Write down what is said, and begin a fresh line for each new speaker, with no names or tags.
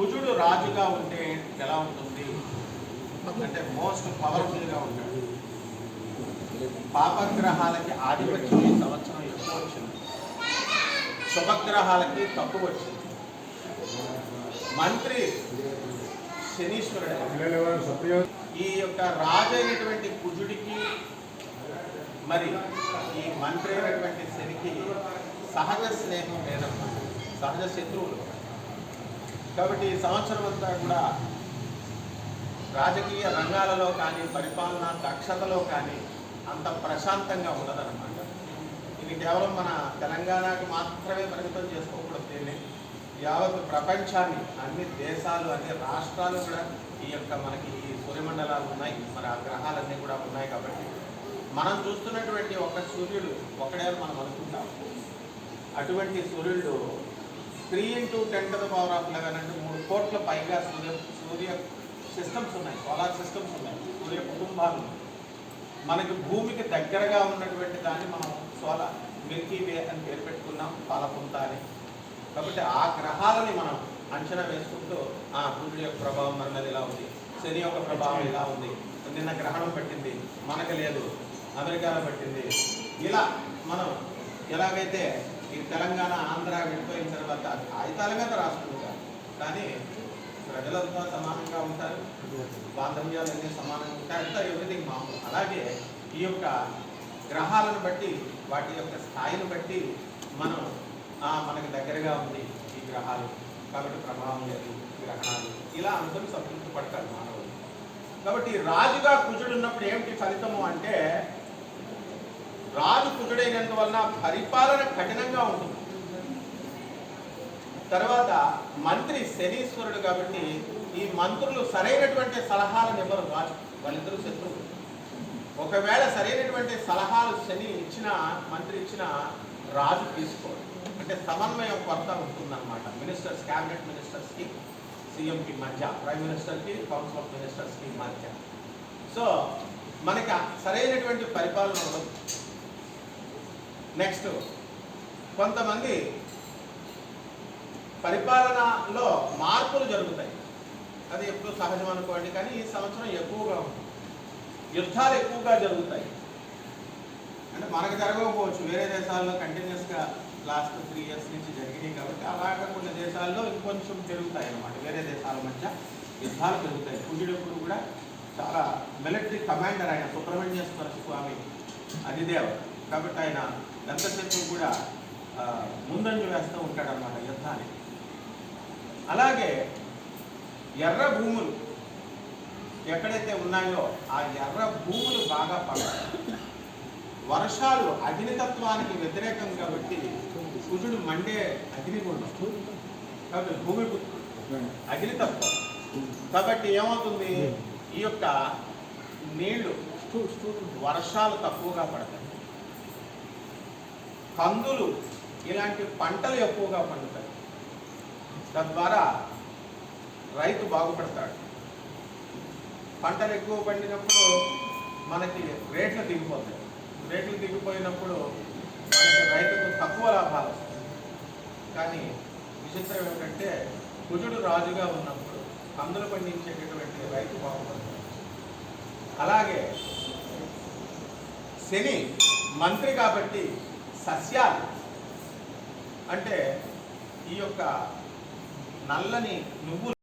కుజుడు రాజుగా ఉంటే ఎలా ఉంటుంది? అంటే మోస్ట్ పవర్ఫుల్గా ఉంటాడు. పాపగ్రహాలకి ఆధిపత్యం ఈ సంవత్సరం ఎక్కువ వచ్చింది. శుభగ్రహాలకి తక్కువ వచ్చింది. మంత్రి శనీశ్వరుడు ఈ యొక్క రాజు అయినటువంటి కుజుడికి మరి ఈ మంత్రి అయినటువంటి శనికి సహజ స్నేహం లేదమ్మా సహజ శత్రువులు. కాబట్టి ఈ సంవత్సరం అంతా కూడా రాజకీయ రంగాలలో కానీ పరిపాలనా దక్షతలో కానీ అంత ప్రశాంతంగా ఉండదన్నమాట. ఇది కేవలం మన తెలంగాణకి మాత్రమే పరిమితం చేసుకోకూడదు దీన్ని. యావత్ ప్రపంచాన్ని అన్ని దేశాలు అన్ని రాష్ట్రాలు కూడా ఈ యొక్క మనకి ఈ సూర్యమండలాలు ఉన్నాయి. మరి ఆ గ్రహాలన్నీ కూడా ఉన్నాయి కాబట్టి మనం చూస్తున్నటువంటి ఒక సూర్యుడు ఒకడే మనం అనుకుంటాం. అటువంటి సూర్యుడు three into ten to the power of eleven అంటే మూడు కోట్ల పైగా సూర్య సూర్య సిస్టమ్స్ ఉన్నాయి సోలార్ సిస్టమ్స్ ఉన్నాయి సూర్య కుటుంబాలు. ఉన్నాయి. మనకి భూమికి దగ్గరగా ఉన్నటువంటి దాన్ని మనం సోలార్ మిల్కీ వే అని పేరు పెట్టుకున్నాం పాలపుంత అని కాబట్టి ఆ గ్రహాలని మనం అంచనా వేసుకుంటూ ఆ సూర్యుడి యొక్క ప్రభావం మన మీద ఇలా ఉంది శని యొక్క ప్రభావం ఇలా ఉంది. నిన్న గ్రహణం పట్టింది మనకు లేదు అమెరికాలో పట్టింది. ఇలా మనం ఎలాగైతే ఈ తెలంగాణ ఆంధ్ర విడిపోయిన తర్వాత కాగితాల మీద రాసుకుంటారు. కానీ ప్రజలంతా సమానంగా ఉంటారు. బాంధవ్యాలు అన్నీ సమానంగా ఉంటాయి. అంతా ఎవ్రీథింగ్ మామూలు. అలాగే ఈ యొక్క గ్రహాలను బట్టి వాటి యొక్క స్థాయిని బట్టి మనం మనకు దగ్గరగా ఉంది ఈ గ్రహాలు కాబట్టి ప్రభావం లేదు గ్రహణాలు ఇలా అందరూ సంతృప్తి పడతారు మానవులు. కాబట్టి రాజుగా కుజుడు ఉన్నప్పుడు ఏమిటి ఫలితము అంటే రాజు పరిపాలన కఠినంగా ఉంటుంది. తర్వాత మంత్రి శనీశ్వరుడు కాబట్టి ఈ మంత్రులు సరైనటువంటి సలహాలను ఇవ్వరు రాజు వాళ్ళిద్దరూ శత్రువులు. ఒకవేళ సరైనటువంటి సలహాలు శని ఇచ్చిన మంత్రి ఇచ్చిన రాజు తీసుకోడు. అంటే సమన్వయం కొరత ఉంటుందన్నమాట. మినిస్టర్స్ క్యాబినెట్ మినిస్టర్స్కి సీఎంకి మధ్య ప్రైమ్ మినిస్టర్కి కౌన్సిల్ ఆఫ్ మినిస్టర్స్కి మధ్య. సో మనకి సరైనటువంటి పరిపాలన ఉండదు. నెక్స్ట్ కొంతమంది పరిపాలనలో మార్పులు జరుగుతాయి. అది ఎప్పుడు సహజం అనుకోండి కానీ ఈ సంవత్సరం ఎక్కువగా ఉంది. యుద్ధాలు ఎక్కువగా జరుగుతాయి. అంటే మనకు జరగకపోవచ్చు. వేరే దేశాల్లో కంటిన్యూస్గా లాస్ట్ త్రీ ఇయర్స్ నుంచి జరిగినాయి కాబట్టి అలాగే కొన్ని దేశాల్లో ఇంకొంచెం పెరుగుతాయి అన్నమాట. వేరే దేశాల మధ్య యుద్ధాలు పెరుగుతాయి. కుజుడెప్పుడు కూడా చాలా మిలిటరీ కమాండర్ ఆయన సుబ్రహ్మణ్యేశ్వర స్వామి అధిదేవ కాబట్టి ఆయన ఎంతసేపు కూడా ముందంజ వేస్తూ ఉంటాడనమాట యుద్ధాన్ని. అలాగే ఎర్ర భూములు ఎక్కడైతే ఉన్నాయో ఆ ఎర్ర భూములు బాగా పడతాయి వర్షాలు అగ్నితత్వానికి వ్యతిరేకం కాబట్టి కుజుడు మండే అగ్నిగుండం కాబట్టి భూమి అగ్నితత్వం కాబట్టి ఏమవుతుంది? ఈ యొక్క నీళ్ళు వర్షాలు తక్కువగా పడతాయి. కందులు ఇలాంటి పంటలు ఎక్కువగా పండుతాయి. తద్వారా రైతు బాగుపడతాడు. పంటలు ఎక్కువ పండినప్పుడు మనకి రేట్లు దిగిపోతాయి. రేట్లు దిగిపోయినప్పుడు మనకి రైతుకు తక్కువ లాభాలు వస్తాయి. కానీ విచిత్రం ఏమిటంటే కుజుడు రాజుగా ఉన్నప్పుడు కందులు పండించేటటువంటి రైతు బాగుపడతాడు. అలాగే శని మంత్రి కాబట్టి సస్యాలు. అంటే ఈ యొక్క నల్లని నువ్వులు